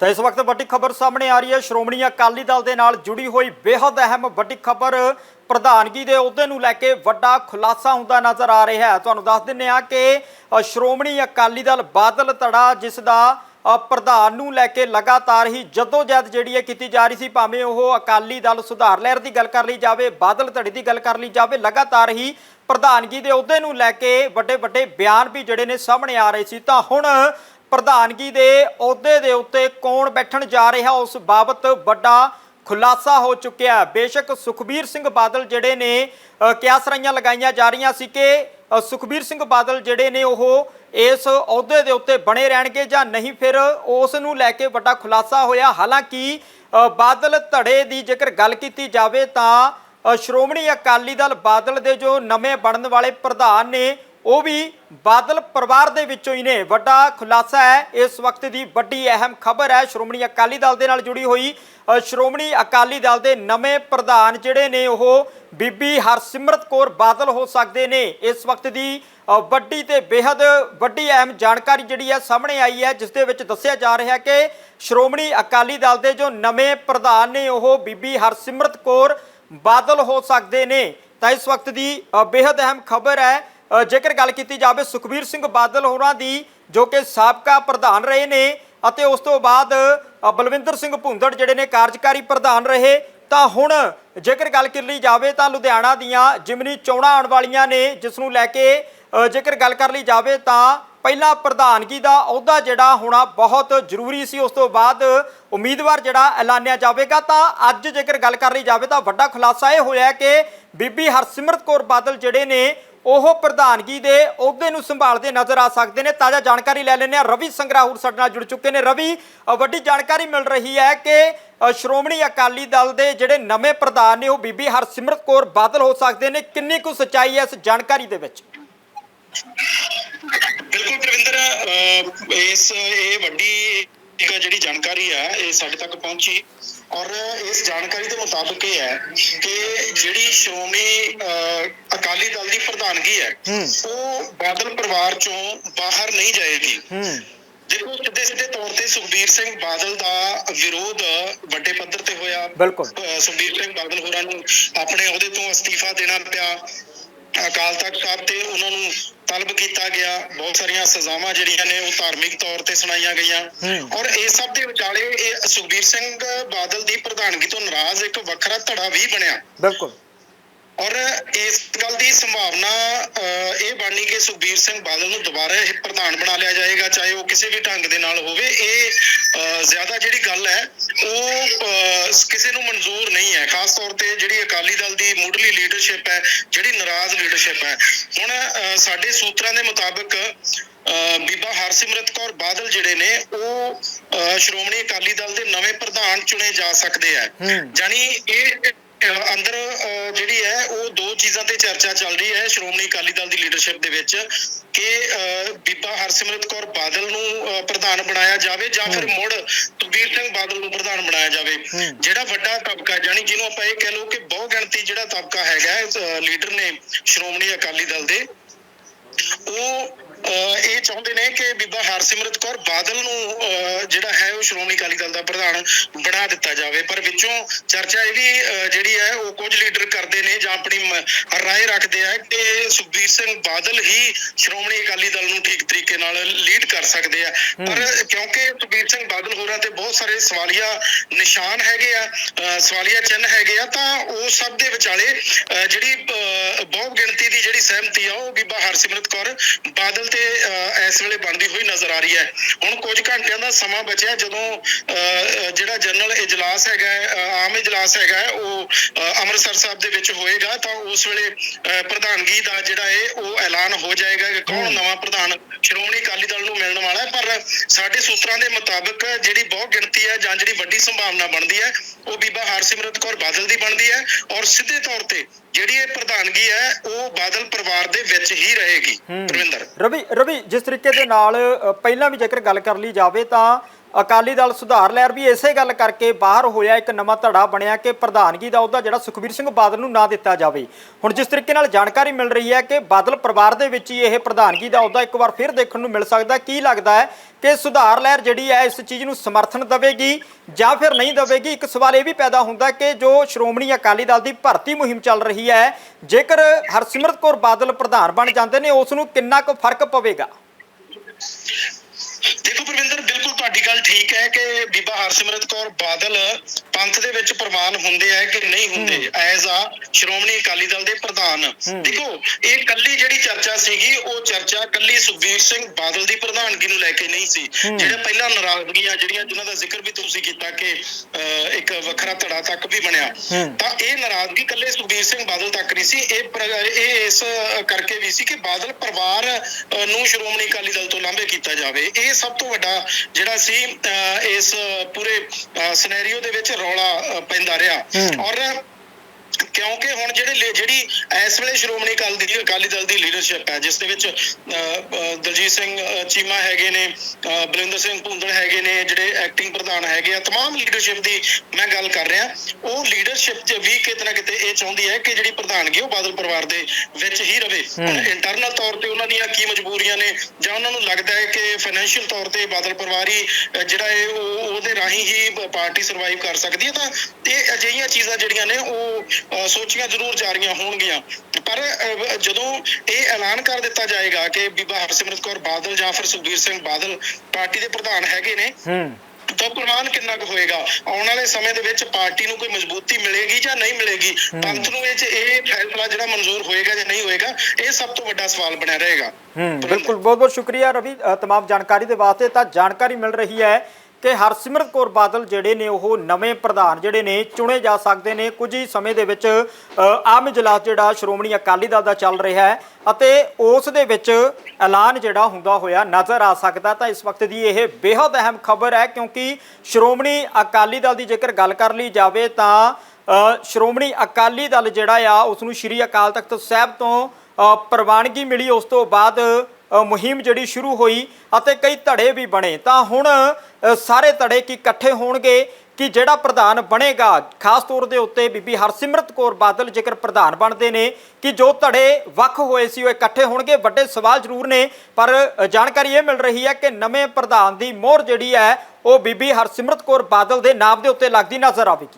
ਤਾਂ ਇਸ ਵਕਤ ਵੱਡੀ ਖਬਰ ਸਾਹਮਣੇ ਆ ਰਹੀ ਹੈ। ਸ਼੍ਰੋਮਣੀ ਅਕਾਲੀ ਦਲ ਦੇ ਨਾਲ ਜੁੜੀ ਹੋਈ ਬੇहद ਅਹਿਮ ਵੱਡੀ ਖਬਰ ਪ੍ਰਧਾਨਗੀ ਦੇ ਅਹੁਦੇ ਨੂੰ ਲੈ ਕੇ ਵੱਡਾ ਖੁਲਾਸਾ ਹੁੰਦਾ ਨਜ਼ਰ ਆ ਰਿਹਾ ਹੈ। ਤੁਹਾਨੂੰ ਦੱਸ ਦਿੰਨੇ ਆ ਕਿ ਸ਼੍ਰੋਮਣੀ ਅਕਾਲੀ ਦਲ ਬਾਦਲ ਧੜਾ ਜਿਸ ਦਾ ਪ੍ਰਧਾਨ ਨੂੰ ਲੈ ਕੇ ਲਗਾਤਾਰ ਹੀ ਜਦੋਜਹਿਦ ਜਿਹੜੀ ਹੈ ਕੀਤੀ ਜਾ ਰਹੀ ਸੀ, ਭਾਵੇਂ ਉਹ ਅਕਾਲੀ ਦਲ ਸੁਧਾਰ ਲਹਿਰ ਦੀ ਗੱਲ ਕਰ ਲਈ ਜਾਵੇ, ਬਾਦਲ ਧੜੇ ਦੀ ਗੱਲ ਕਰ ਲਈ ਜਾਵੇ, ਲਗਾਤਾਰ ਹੀ ਪ੍ਰਧਾਨਗੀ ਦੇ ਅਹੁਦੇ ਨੂੰ ਲੈ ਕੇ ਵੱਡੇ ਵੱਡੇ ਬਿਆਨ ਵੀ ਜਿਹੜੇ ਨੇ ਸਾਹਮਣੇ ਆ ਰਹੇ ਸੀ। ਤਾਂ ਹੁਣ ਪ੍ਰਧਾਨਗੀ ਦੇ ਅਹੁਦੇ ਦੇ ਉੱਤੇ ਕੌਣ ਬੈਠਣ ਜਾ ਰਿਹਾ, ਉਸ ਬਾਬਤ ਵੱਡਾ ਖੁਲਾਸਾ ਹੋ ਚੁੱਕਿਆ ਬੇਸ਼ੱਕ ਸੁਖਬੀਰ ਸਿੰਘ ਬਾਦਲ ਜਿਹੜੇ ਨੇ ਕਿਆਸਰਾਈਆਂ ਲਗਾਈਆਂ ਜਾ ਰਹੀਆਂ ਸੀ ਕਿ ਸੁਖਬੀਰ ਸਿੰਘ ਬਾਦਲ ਜਿਹੜੇ ਨੇ ਉਹ ਇਸ ਅਹੁਦੇ ਦੇ ਉੱਤੇ ਬਣੇ ਰਹਿਣਗੇ ਜਾਂ ਨਹੀਂ, ਫਿਰ ਉਸ ਨੂੰ ਲੈ ਕੇ ਵੱਡਾ ਖੁਲਾਸਾ ਹੋਇਆ। ਹਾਲਾਂਕਿ ਬਾਦਲ ਧੜੇ ਦੀ ਜੇਕਰ ਗੱਲ ਕੀਤੀ ਜਾਵੇ ਤਾਂ ਸ਼੍ਰੋਮਣੀ ਅਕਾਲੀ ਦਲ ਬਾਦਲ ਦੇ ਜੋ ਨਵੇਂ ਬਣਨ ਵਾਲੇ ਪ੍ਰਧਾਨ ਨੇ ਉਹ ਵੀ ਬਾਦਲ ਪਰਿਵਾਰ ਦੇ ਵਿੱਚੋਂ ਹੀ ਨੇ। ਵੱਡਾ ਖੁਲਾਸਾ ਹੈ। ਇਸ ਵਕਤ ਦੀ ਵੱਡੀ ਅਹਿਮ ਖਬਰ ਹੈ। ਸ਼੍ਰੋਮਣੀ ਅਕਾਲੀ ਦਲ ਦੇ ਨਾਲ ਜੁੜੀ ਹੋਈ ਸ਼੍ਰੋਮਣੀ ਅਕਾਲੀ ਦਲ ਦੇ ਨਵੇਂ ਪ੍ਰਧਾਨ ਜਿਹੜੇ ਨੇ, ਉਹ ਬੀਬੀ ਹਰਸਿਮਰਤ ਕੌਰ ਬਾਦਲ ਹੋ ਸਕਦੇ ਨੇ। ਇਸ ਵਕਤ ਦੀ ਵੱਡੀ ਤੇ ਬੇहद ਵੱਡੀ ਅਹਿਮ ਜਾਣਕਾਰੀ ਜਿਹੜੀ ਹੈ, ਸਾਹਮਣੇ ਆਈ ਹੈ, ਜਿਸ ਦੇ ਵਿੱਚ ਦੱਸਿਆ ਜਾ ਰਿਹਾ ਕਿ ਸ਼੍ਰੋਮਣੀ ਅਕਾਲੀ ਦਲ ਦੇ ਜੋ ਨਵੇਂ ਪ੍ਰਧਾਨ ਨੇ, ਉਹ ਬੀਬੀ ਹਰਸਿਮਰਤ ਕੌਰ ਬਾਦਲ ਹੋ ਸਕਦੇ ਨੇ। ਤਾਂ ਇਸ ਵਕਤ ਦੀ ਬੇहद ਅਹਿਮ ਖਬਰ ਹੈ। ਜੇਕਰ ਗੱਲ ਕੀਤੀ ਜਾਵੇ ਸੁਖਬੀਰ ਸਿੰਘ ਬਾਦਲ ਹੋਰਾਂ ਦੀ, ਜੋ ਕਿ ਸਾਬਕਾ ਪ੍ਰਧਾਨ ਰਹੇ ਨੇ, ਅਤੇ ਉਸ ਤੋਂ ਬਾਅਦ ਬਲਵਿੰਦਰ ਸਿੰਘ ਭੁੰਦੜ ਜਿਹੜੇ ਨੇ ਕਾਰਜਕਾਰੀ ਪ੍ਰਧਾਨ ਰਹੇ, ਤਾਂ ਹੁਣ ਜੇਕਰ ਗੱਲ ਕਰ ਲਈ ਜਾਵੇ ਤਾਂ ਲੁਧਿਆਣਾ ਦੀਆਂ ਜਿਮਨੀ ਚੋਣਾਂ ਆਉਣ ਵਾਲੀਆਂ ਨੇ ਜਿਸ ਨੂੰ ਲੈ ਕੇ ਜੇਕਰ ਗੱਲ ਕਰ ਲਈ ਜਾਵੇ ਤਾਂ ਪਹਿਲਾਂ ਪ੍ਰਧਾਨਗੀ ਦਾ ਅਹੁਦਾ ਜਿਹੜਾ ਹੋਣਾ ਬਹੁਤ ਜ਼ਰੂਰੀ ਸੀ, ਉਸ ਤੋਂ ਬਾਅਦ ਉਮੀਦਵਾਰ ਜਿਹੜਾ ਐਲਾਨਿਆ ਜਾਵੇਗਾ, ਤਾਂ ਅੱਜ ਜੇਕਰ ਗੱਲ ਕਰ ਲਈ ਜਾਵੇ ਤਾਂ ਵੱਡਾ ਖੁਲਾਸਾ ਇਹ ਹੋਇਆ ਕਿ ਬੀਬੀ ਹਰਸਿਮਰਤ ਕੌਰ ਬਾਦਲ ਜਿਹੜੇ ਨੇ ਉਹ ਪ੍ਰਧਾਨਗੀ ਦੇ ਅਹੁਦੇ ਨੂੰ ਸੰਭਾਲਦੇ ਨਜ਼ਰ ਆ ਸਕਦੇ ਨੇ। ਤਾਜ਼ਾ ਜਾਣਕਾਰੀ ਲੈ ਲੈਂਦੇ ਆ ਰਵੀ ਸੰਗਰਾਹੁਰ ਸਾਡੇ ਨਾਲ ਜੁੜ ਚੁੱਕੇ ਨੇ। ਰਵੀ ਵੱਡੀ ਜਾਣਕਾਰੀ ਮਿਲ ਰਹੀ ਹੈ ਕਿ ਸ਼੍ਰੋਮਣੀ ਅਕਾਲੀ ਦਲ ਦੇ ਜਿਹੜੇ ਨਵੇਂ ਪ੍ਰਧਾਨ ਨੇ ਉਹ ਬੀਬੀ ਹਰਸਿਮਰਤ ਕੌਰ ਬਾਦਲ ਹੋ ਸਕਦੇ ਨੇ। ਕਿੰਨੀ ਕੁ ਸੱਚਾਈ ਹੈ ਇਸ ਜਾਣਕਾਰੀ ਦੇ ਵਿੱਚ? ਬਿਲਕੁਲ ਪ੍ਰਵਿੰਦਰ ਇਸ ਇਹ ਵੱਡੀ ਇੱਕ ਜਿਹੜੀ ਜਾਣਕਾਰੀ ਹੈ ਇਹ ਸਾਡੇ ਤੱਕ ਪਹੁੰਚੀ। ਔਰ ਇਸ ਜਾਣਕਾਰੀ ਦੇ ਮੁਤਾਬਕ ਇਹ ਹੈ ਕਿ ਜਿਹੜੀ ਸ਼੍ਰੋਮਣੀ ਅਹ, ਅਕਾਲੀ ਦਲ ਦੀ ਪ੍ਰਧਾਨਗੀ ਹੈ। ਉਹ ਬਾਦਲ ਪਰਿਵਾਰ ਚੋਂ ਬਾਹਰ ਨਹੀਂ ਜਾਏਗੀ। ਦੇਖੋ ਸਿੱਧੇ ਸਿੱਧੇ ਤੌਰ ਤੇ ਸੁਖਬੀਰ ਸਿੰਘ ਬਾਦਲ ਦਾ ਵਿਰੋਧ ਵੱਡੇ ਪੱਧਰ ਤੇ ਹੋਇਆ। ਬਿਲਕੁਲ। ਸੁਖਬੀਰ ਸਿੰਘ ਬਾਦਲ ਹੋਰਾਂ ਨੂੰ ਆਪਣੇ ਅਹੁਦੇ ਤੋਂ ਅਸਤੀਫਾ ਦੇਣਾ ਪਿਆ। ਅਕਾਲ ਤਖਤ ਸਾਹਿਬ ਤੇ ਉਹਨਾਂ ਨੂੰ ਤਲਬ ਕੀਤਾ ਗਿਆ। ਬਹੁਤ ਸਾਰੀਆਂ ਸਜ਼ਾਵਾਂ ਜਿਹੜੀਆਂ ਨੇ ਉਹ ਧਾਰਮਿਕ ਤੌਰ ਤੇ ਸੁਣਾਈਆਂ ਗਈਆਂ। ਔਰ ਇਹ ਸਭ ਦੇ ਵਿਚਾਲੇ ਇਹ ਸੁਖਬੀਰ ਸਿੰਘ ਬਾਦਲ ਦੀ ਪ੍ਰਧਾਨਗੀ ਤੋਂ ਨਾਰਾਜ਼ ਇੱਕ ਵੱਖਰਾ ਧੜਾ ਵੀ ਬਣਿਆ। ਬਿਲਕੁਲ। ਔਰ ਇਸ ਗੱਲ ਦੀ ਸੰਭਾਵਨਾ ਇਹ ਬਣਨੀ ਕਿ ਸੁਖਬੀਰ ਸਿੰਘ ਬਾਦਲ ਨੂੰ ਦੁਬਾਰਾ ਇਹ ਪ੍ਰਧਾਨ ਬਣਾ ਲਿਆ ਜਾਏਗਾ ਚਾਹੇ ਉਹ ਕਿਸੇ ਵੀ ਢੰਗ ਦੇ ਨਾਲ ਹੋਵੇ ਇਹ ਜ਼ਿਆਦਾ ਜਿਹੜੀ ਗੱਲ ਹੈ ਉਹ ਕਿਸੇ ਨੂੰ ਮਨਜ਼ੂਰ ਨਹੀਂ ਹੈ। ਖਾਸ ਤੌਰ ਤੇ ਜਿਹੜੀ ਅਕਾਲੀ ਦਲ ਦੀ ਮੁੱਢਲੀ ਲੀਡਰਸ਼ਿਪ ਹੈ ਜਿਹੜੀ ਨਾਰਾਜ਼ ਲੀਡਰਸ਼ਿਪ ਹੈ। ਹੁਣ ਸਾਡੇ ਸੂਤਰਾਂ ਦੇ ਮੁਤਾਬਕ ਅਹ, ਬੀਬਾ ਹਰਸਿਮਰਤ ਕੌਰ ਬਾਦਲ ਜਿਹੜੇ ਨੇ ਉਹ ਸ਼੍ਰੋਮਣੀ ਅਕਾਲੀ ਦਲ ਦੇ ਨਵੇਂ ਪ੍ਰਧਾਨ ਚੁਣੇ ਜਾ ਸਕਦੇ ਆ। ਜਾਨੀ ਇਹ ਅੰਦਰ ਜਿਹੜੀ ਹੈ ਉਹ ਦੋ ਚੀਜ਼ਾਂ ਤੇ ਚਰਚਾ ਚੱਲ ਰਹੀ ਹੈ ਸ਼੍ਰੋਮਣੀ ਅਕਾਲੀ ਦਲ ਦੀ ਲੀਡਰਸ਼ਿਪ ਦੇ ਵਿੱਚ ਕਿ ਬੀਬਾ ਹਰਸਿਮਰਤ ਕੌਰ ਬਾਦਲ ਨੂੰ ਪ੍ਰਧਾਨ ਬਣਾਇਆ ਜਾਵੇ ਜਾਂ ਫਿਰ ਮੁੜ ਸੁਖਬੀਰ ਸਿੰਘ ਬਾਦਲ ਨੂੰ ਪ੍ਰਧਾਨ ਬਣਾਇਆ ਜਾਵੇ। ਜਿਹੜਾ ਵੱਡਾ ਤਬਕਾ ਜਾਨੀ ਜਿਹਨੂੰ ਆਪਾਂ ਇਹ ਕਹਿ ਲਓ ਕਿ ਬਹੁ ਗਿਣਤੀ ਜਿਹੜਾ ਤਬਕਾ ਹੈਗਾ ਲੀਡਰ ਨੇ ਸ਼੍ਰੋਮਣੀ ਅਕਾਲੀ ਦਲ ਦੇ ਉਹ ਅਹ, ਇਹ ਚਾਹੁੰਦੇ ਨੇ ਕਿ ਬੀਬਾ ਹਰਸਿਮਰਤ ਕੌਰ ਬਾਦਲ ਨੂੰ ਜਿਹੜਾ ਹੈ ਉਹ ਸ਼੍ਰੋਮਣੀ ਅਕਾਲੀ ਦਲ ਦਾ ਪ੍ਰਧਾਨ ਬਣਾ ਦਿੱਤਾ ਜਾਵੇ। ਪਰ ਵਿੱਚੋਂ ਚਰਚਾ ਇਹ ਵੀ ਜਿਹੜੀ ਹੈ ਉਹ ਕੁਝ ਲੀਡਰ ਕਰਦੇ ਨੇ ਜਾਂ ਆਪਣੀ ਰਾਏ ਰੱਖਦੇ ਆ ਕਿ ਸੁਖਬੀਰ ਸਿੰਘ ਬਾਦਲ ਹੀ ਸ਼੍ਰੋਮਣੀ ਅਕਾਲੀ ਦਲ ਨੂੰ ਠੀਕ ਤਰੀਕੇ ਨਾਲ ਲੀਡ ਕਰ ਸਕਦੇ ਆ। ਪਰ ਕਿਉਂਕਿ ਸੁਖਬੀਰ ਸਿੰਘ ਬਾਦਲ ਹੋਰਾਂ ਤੇ ਬਹੁਤ ਸਾਰੇ ਸਵਾਲੀਆ ਨਿਸ਼ਾਨ ਹੈਗੇ ਆ ਸਵਾਲੀਆ ਚਿੰਨ ਹੈਗੇ ਆ ਤਾਂ ਉਹ ਸਭ ਦੇ ਵਿਚਾਲੇ ਜਿਹੜੀ ਬਹੁ ਗਿਣਤੀ ਦੀ ਜਿਹੜੀ ਸਹਿਮਤੀ ਆ ਉਹ ਬੀਬਾ ਹਰਸਿਮਰਤ ਕੌਰ ਬਾਦਲ ਤੇ ਇਸ ਵੇਲੇ ਬਣਦੀ ਹੋਈ ਨਜ਼ਰ ਆ ਰਹੀ ਹੈ। ਹੁਣ ਕੁਝ ਘੰਟਿਆਂ ਦਾ ਸਮਾਂ ਬਚਿਆ ਜਦੋਂ ਜਿਹੜਾ ਜਨਰਲ ਇਜਲਾਸ ਹੈਗਾ ਆਮ ਇਜਲਾਸ ਹੈਗਾ ਉਹ ਅੰਮ੍ਰਿਤਸਰ ਸਾਹਿਬ ਦੇ ਵਿੱਚ ਹੋਏਗਾ। ਤਾਂ ਉਸ ਵੇਲੇ ਪ੍ਰਧਾਨਗੀ ਦਾ ਜਿਹੜਾ ਹੈ ਉਹ ਐਲਾਨ ਹੋ ਜਾਏਗਾ ਕਿ ਕੌਣ ਨਵਾਂ ਪ੍ਰਧਾਨ ਸ਼੍ਰੋਮਣੀ ਅਕਾਲੀ ਦਲ ਨੂੰ ਮਿਲਣ ਵਾਲਾ ਹੈ। ਪਰ ਸਾਡੇ ਸੂਤਰਾਂ ਦੇ ਮੁਤਾਬਕ ਜਿਹੜੀ ਬਹੁਤ ਗਿਣਤੀ ਹੈ ਜਾਂ ਜਿਹੜੀ ਵੱਡੀ ਸੰਭਾਵਨਾ ਬਣਦੀ ਹੈ ਉਹ ਬੀਬਾ ਹਰਸਿਮਰਤ ਕੌਰ ਬਾਦਲ ਦੀ ਬਣਦੀ ਹੈ। ਔਰ ਸਿੱਧੇ ਤੌਰ ਤੇ ਜਿਹੜੀ ਇਹ ਪ੍ਰਧਾਨਗੀ ਹੈ ਉਹ ਬਾਦਲ ਪਰਿਵਾਰ ਦੇ ਵਿੱਚ ਹੀ ਰਹੇਗੀ ਹੂੰ। ਪ੍ਰਵਿੰਦਰ ਰਵੀ ਰਵੀ ਜਿਸ ਤਰੀਕੇ ਦੇ ਨਾਲ ਪਹਿਲਾਂ ਵੀ ਜੇਕਰ ਗੱਲ ਕਰ ਲਈ ਜਾਵੇ ਤਾਂ ਅਕਾਲੀ ਦਲ ਸੁਧਾਰ ਲਹਿਰ ਵੀ ਇਸੇ ਗੱਲ ਕਰਕੇ ਬਾਹਰ ਹੋਇਆ ਇੱਕ ਨਵਾਂ ਧੜਾ ਬਣਿਆ ਕਿ ਪ੍ਰਧਾਨਗੀ ਦਾ ਉਹਦਾ ਜਿਹੜਾ ਸੁਖਬੀਰ ਸਿੰਘ ਬਾਦਲ ਨੂੰ ਨਾ ਦਿੱਤਾ ਜਾਵੇ। ਹੁਣ ਜਿਸ ਤਰੀਕੇ ਨਾਲ ਜਾਣਕਾਰੀ ਮਿਲ ਰਹੀ ਹੈ ਕਿ ਬਾਦਲ ਪਰਿਵਾਰ ਦੇ ਵਿੱਚ ਹੀ ਇਹ ਪ੍ਰਧਾਨਗੀ ਦਾ ਉਹਦਾ ਇੱਕ ਵਾਰ ਫਿਰ ਦੇਖਣ ਨੂੰ ਮਿਲ ਸਕਦਾ ਕੀ ਲੱਗਦਾ ਹੈ ਕਿ ਸੁਧਾਰ ਲਹਿਰ ਜਿਹੜੀ ਹੈ ਇਸ ਚੀਜ਼ ਨੂੰ ਸਮਰਥਨ ਦੇਵੇਗੀ ਜਾਂ ਫਿਰ ਨਹੀਂ ਦੇਵੇਗੀ? ਇੱਕ ਸਵਾਲ ਇਹ ਵੀ ਪੈਦਾ ਹੁੰਦਾ ਕਿ ਜੋ ਸ਼੍ਰੋਮਣੀ ਅਕਾਲੀ ਦਲ ਦੀ ਭਰਤੀ ਮੁਹਿੰਮ ਚੱਲ ਰਹੀ ਹੈ, ਜੇਕਰ ਹਰਸਿਮਰਤ ਕੌਰ ਬਾਦਲ ਪ੍ਰਧਾਨ ਬਣ ਜਾਂਦੇ ਨੇ, ਉਸ ਨੂੰ ਕਿੰਨਾ ਕੁ ਫ਼ਰਕ ਪਵੇਗਾ? ਦੇਖੋ ਪ੍ਰਵਿੰਦਰ ਬਿਲਕੁਲ ਤੁਹਾਡੀ ਗੱਲ ਠੀਕ ਹੈ ਕਿ ਬੀਬਾ ਹਰਸਿਮਰਤ ਕੌਰ ਬਾਦਲ ਪੰਥ ਦੇ ਵਿੱਚ ਪ੍ਰਵਾਨ ਹੁੰਦੇ ਆ ਕਿ ਨਹੀਂ ਹੁੰਦੇ ਐਜ਼ ਆ ਸ਼੍ਰੋਮਣੀ ਅਕਾਲੀ ਦਲ ਦੇ ਪ੍ਰਧਾਨ। ਦੇਖੋ ਇਹ ਕੱਲੀ ਜਿਹੜੀ ਚਰਚਾ ਸੀਗੀ ਉਹ ਚਰਚਾ ਕੱਲੀ ਸੁਖਬੀਰ ਸਿੰਘ ਬਾਦਲ ਦੀ ਪ੍ਰਧਾਨਗੀ ਨੂੰ ਲੈ ਕੇ ਨਹੀਂ ਸੀ। ਜਿਹੜੇ ਪਹਿਲਾਂ ਨਾਰਾਜ਼ਗੀਆਂ ਜਿਹੜੀਆਂ ਜਿਨ੍ਹਾਂ ਦਾ ਜ਼ਿਕਰ ਵੀ ਤੁਸੀਂ ਕੀਤਾ ਕਿ ਇੱਕ ਵੱਖਰਾ ਧੜਾ ਤੱਕ ਵੀ ਬਣਿਆ ਤਾਂ ਇਹ ਨਾਰਾਜ਼ਗੀ ਕੱਲੇ ਸੁਖਬੀਰ ਸਿੰਘ ਬਾਦਲ ਤੱਕ ਨਹੀਂ ਸੀ। ਇਹ ਇਹ ਇਸ ਕਰਕੇ ਵੀ ਸੀ ਕਿ ਬਾਦਲ ਪਰਿਵਾਰ ਨੂੰ ਸ਼੍ਰੋਮਣੀ ਅਕਾਲੀ ਦਲ ਤੋਂ ਲਾਂਭੇ ਕੀਤਾ ਜਾਵੇ। ਇਹ ਸਭ ਤੋਂ ਵੱਡਾ ਜਿਹੜਾ ਸੀ ਇਸ ਪੂਰੇ ਸਿਨੈਰੀਓ ਦੇ ਵਿੱਚ ਰੌਲਾ ਪੈਂਦਾ ਰਿਹਾ। ਔਰ ਕਿਉਂਕਿ ਹੁਣ ਜਿਹੜੇ ਲੇ- ਜਿਹੜੀ ਇਸ ਵੇਲੇ ਸ਼੍ਰੋਮਣੀ ਅਕਾਲੀ ਦੀ ਅਕਾਲੀ ਦਲ ਦੀ ਲੀਡਰਸ਼ਿਪ ਹੈ ਜਿਸ ਦੇ ਵਿੱਚ ਅਹ, ਅਹ, ਦਲਜੀਤ ਸਿੰਘ ਅਹ, ਚੀਮਾ ਹੈਗੇ ਨੇ ਅਹ, ਬਲਵਿੰਦਰ ਸਿੰਘ ਭੁੰਦੜ ਹੈਗੇ ਨੇ ਜਿਹੜੇ ਐਕਟਿੰਗ ਪ੍ਰਧਾਨ ਹੈਗੇ ਆ तमाम ਲੀਡਰਸ਼ਿਪ ਦੀ ਮੈਂ ਗੱਲ ਕਰ ਰਿਹਾ ਉਹ ਲੀਡਰਸ਼ਿਪ 'ਚ ਵੀ ਕਿਤੇ ਨਾ ਕਿਤੇ ਇਹ ਚਾਹੁੰਦੀ ਹੈ ਕਿ ਜਿਹੜੀ ਪ੍ਰਧਾਨਗੀ ਉਹ ਬਾਦਲ ਪਰਿਵਾਰ ਦੇ ਵਿੱਚ ਹੀ ਰਵੇ ਹੁਣ ਇੰਟਰਨਲ ਤੌਰ ਤੇ ਉਹਨਾਂ ਦੀਆਂ ਕੀ ਮਜਬੂਰੀਆਂ ਨੇ ਜਾਂ ਉਹਨਾਂ ਨੂੰ ਲੱਗਦਾ ਹੈ ਕਿ ਫਾਈਨੈਂਸ਼ੀਅਲ ਤੌਰ ਤੇ ਬਾਦਲ ਪਰਿਵਾਰ ਹੀ ਅਹ, ਜਿਹੜਾ ਹੈ ਉਹ ਉਹਦੇ ਰਾਹੀਂ ਹੀ ਪਾਰਟੀ ਸਰਵਾਈਵ ਕਰ ਸਕਦੀ ਹੈ ਤਾਂ ਇਹ ਅਜਿਹੀਆਂ ਚੀਜ਼ਾਂ ਜਿਹੜੀਆਂ ਨੇ ਉਹ ਅਹ, ਸੋਚੀਆਂ ਜ਼ਰੂਰ ਜਾ ਰਹੀਆਂ ਹੋਣਗੀਆਂ। ਪਰ ਜਦੋਂ ਇਹ ਐਲਾਨ ਕਰ ਦਿੱਤਾ ਜਾਏਗਾ ਕਿ ਬੀਬਾ ਹਰਸਿਮਰਤ ਕੌਰ ਬਾਦਲ ਜਾਂ ਫਿਰ ਸੁਖਬੀਰ ਸਿੰਘ ਬਾਦਲ ਪਾਰਟੀ ਦੇ ਪ੍ਰਧਾਨ ਹੈਗੇ ਨੇ ਹੂੰ। ਤਾਂ ਪ੍ਰਮਾਣ ਕਿੰਨਾ ਕੁ ਹੋਏਗਾ? ਆਉਣ ਵਾਲੇ ਸਮੇਂ ਦੇ ਵਿੱਚ ਪਾਰਟੀ ਨੂੰ ਕੋਈ ਮਜ਼ਬੂਤੀ ਮਿਲੇਗੀ ਜਾਂ ਨਹੀਂ ਮਿਲੇਗੀ? ਪੰਥ ਨੂੰ ਇਹ 'ਚ ਇਹ ਫੈਸਲਾ ਜਿਹੜਾ ਮਨਜ਼ੂਰ ਹੋਏਗਾ ਜਾਂ ਨਹੀਂ ਹੋਏਗਾ ਇਹ ਸਭ ਤੋਂ ਵੱਡਾ ਸਵਾਲ ਬਣਿਆ ਰਹੇਗਾ। ਹੂੰ ਬਿਲਕੁਲ। ਬਹੁਤ ਬਹੁਤ ਸ਼ੁਕਰੀਆ ਰਵੀ। ਤਮਾਮ ਜਾਣਕਾਰੀ ਦੇ ਵਾਸਤੇ ਤਾਂ ਜਾਣਕਾਰੀ ਮਿਲ ਰਹੀ ਹੈ। ਕਿ ਹਰਸਿਮਰਤ ਕੌਰ ਬਾਦਲ ਜਿਹੜੇ ਨੇ ਉਹ ਨਵੇਂ ਪ੍ਰਧਾਨ ਜਿਹੜੇ ਨੇ ਚੁਣੇ ਜਾ ਸਕਦੇ ਨੇ। ਕੁਝ ਹੀ ਸਮੇਂ ਦੇ ਵਿੱਚ ਆਮ ਇਜਲਾਸ ਜਿਹੜਾ ਸ਼੍ਰੋਮਣੀ ਅਕਾਲੀ ਦਲ ਦਾ ਚੱਲ ਰਿਹਾ ਹੈ ਅਤੇ ਉਸ ਦੇ ਵਿੱਚ ਐਲਾਨ ਜਿਹੜਾ ਹੁੰਦਾ ਹੋਇਆ ਨਜ਼ਰ ਆ ਸਕਦਾ। ਤਾਂ ਇਸ ਵਕਤ ਦੀ ਇਹ ਬੇहद ਅਹਿਮ ਖਬਰ ਹੈ ਕਿਉਂਕਿ ਸ਼੍ਰੋਮਣੀ ਅਕਾਲੀ ਦਲ ਦੀ ਜੇਕਰ ਗੱਲ ਕਰ ਲਈ ਜਾਵੇ ਤਾਂ ਸ਼੍ਰੋਮਣੀ ਅਕਾਲੀ ਦਲ ਜਿਹੜਾ ਆ ਉਸ ਨੂੰ ਸ਼੍ਰੀ ਅਕਾਲ ਤਖਤ ਸਾਹਿਬ ਤੋਂ ਪ੍ਰਵਾਨਗੀ ਮਿਲੀ। ਉਸ ਤੋਂ ਬਾਅਦ ਮੁਹਿੰਮ ਜਿਹੜੀ ਸ਼ੁਰੂ ਹੋਈ ਅਤੇ ਕਈ ਧੜੇ ਵੀ ਬਣੇ। ਤਾਂ ਹੁਣ ਸਾਰੇ ਧੜੇ ਕੀ ਇਕੱਠੇ ਹੋਣਗੇ ਕਿ ਜਿਹੜਾ ਪ੍ਰਧਾਨ ਬਣੇਗਾ? ਖਾਸ ਤੌਰ ਦੇ ਉੱਤੇ ਬੀਬੀ ਹਰਸਿਮਰਤ ਕੌਰ ਬਾਦਲ ਜੇਕਰ ਪ੍ਰਧਾਨ ਬਣਦੇ ਨੇ, ਕਿ ਜੋ ਧੜੇ ਵੱਖ ਹੋਏ ਸੀ, ਉਹ ਇਕੱਠੇ ਹੋਣਗੇ? ਵੱਡੇ ਸਵਾਲ ਜ਼ਰੂਰ ਨੇ, ਪਰ ਜਾਣਕਾਰੀ ਇਹ ਮਿਲ ਰਹੀ ਹੈ ਕਿ ਨਵੇਂ ਪ੍ਰਧਾਨ ਦੀ ਮੋਹਰ ਜਿਹੜੀ ਹੈ, ਉਹ ਬੀਬੀ ਹਰਸਿਮਰਤ ਕੌਰ ਬਾਦਲ ਦੇ ਨਾਮ ਦੇ ਉੱਤੇ ਲੱਗਦੀ ਨਜ਼ਰ ਆਵੇਗੀ।